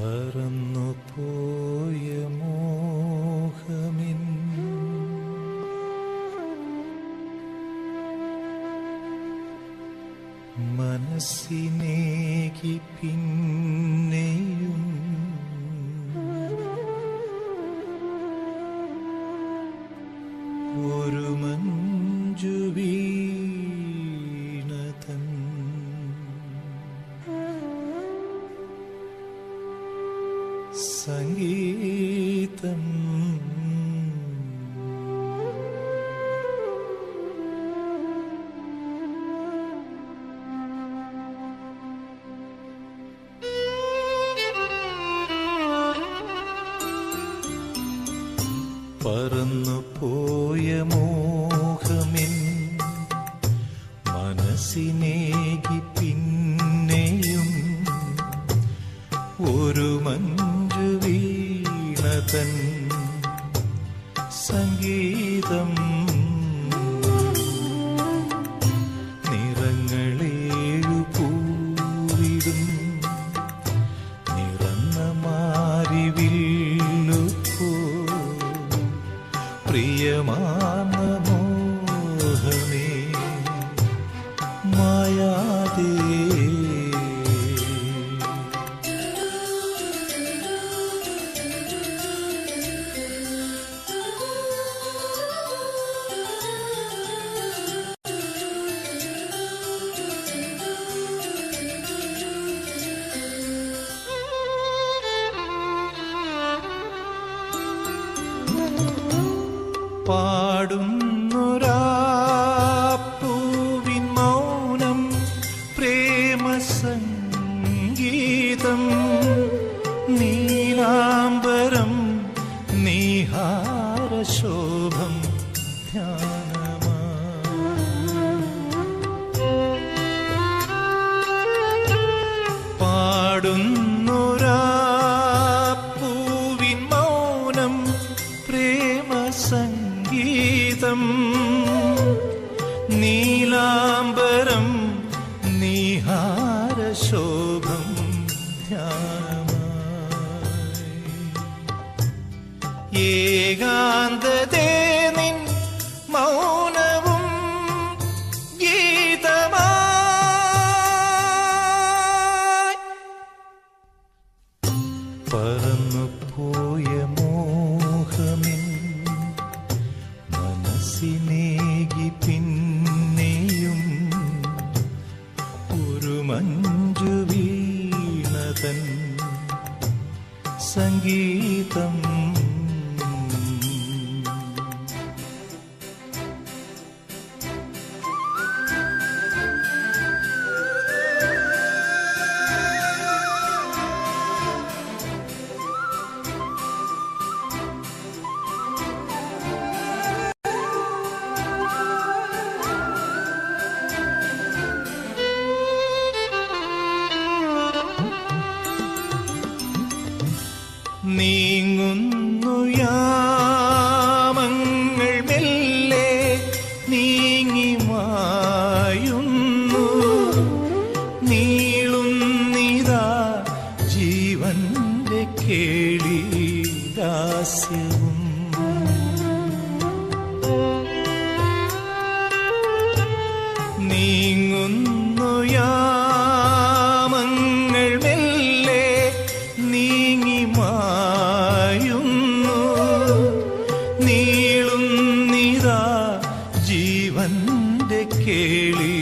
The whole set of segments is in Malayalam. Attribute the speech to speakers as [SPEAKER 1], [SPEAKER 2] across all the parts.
[SPEAKER 1] പറന്നു പോയ മോഹമിൻ. മനസ്സിനേകി പിന്നെയും സംഗീതം. പറന്നു പോയ സംഗീതം പാടുന്നൊരാപ്പൂവിൻ മൗനം പ്രേമസംഗീതം. നീലാംബരം നീഹാരശോഭം ധ്യാനമാ. പാടുന്നൊരാപ്പൂവിൻ മൗനം പ്രേമസംഗീതം. നീലാംബരം നീഹാരശോഭം ധ്യാനമായി. ഏകാന്തതേ മനസ്സിനേകി പിന്നെയും ഒരു മഞ്ജു വീണതൻ സംഗീതം ദാസ്യവും നീങ്ങുന്നു യാമങ്ങൾ മെല്ലെ നീങ്ങി മായുന്നു. നീളുന്നിതാ ജീവന്റെ കേളി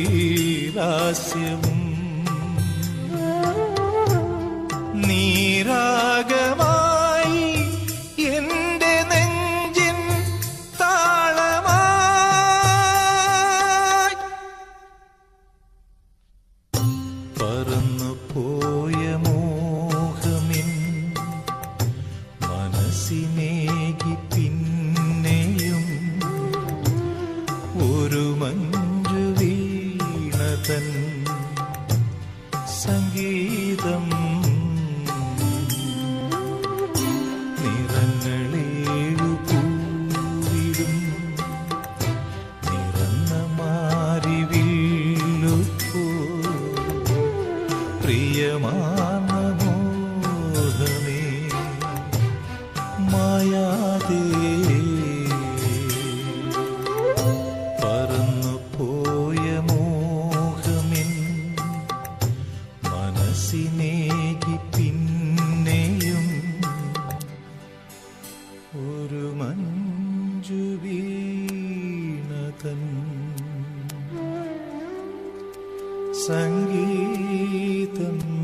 [SPEAKER 1] ഹാസ്യവും സംഗീതം. നിറങ്ങളേഴു പൂവിലും മായാതേ സംഗീതം.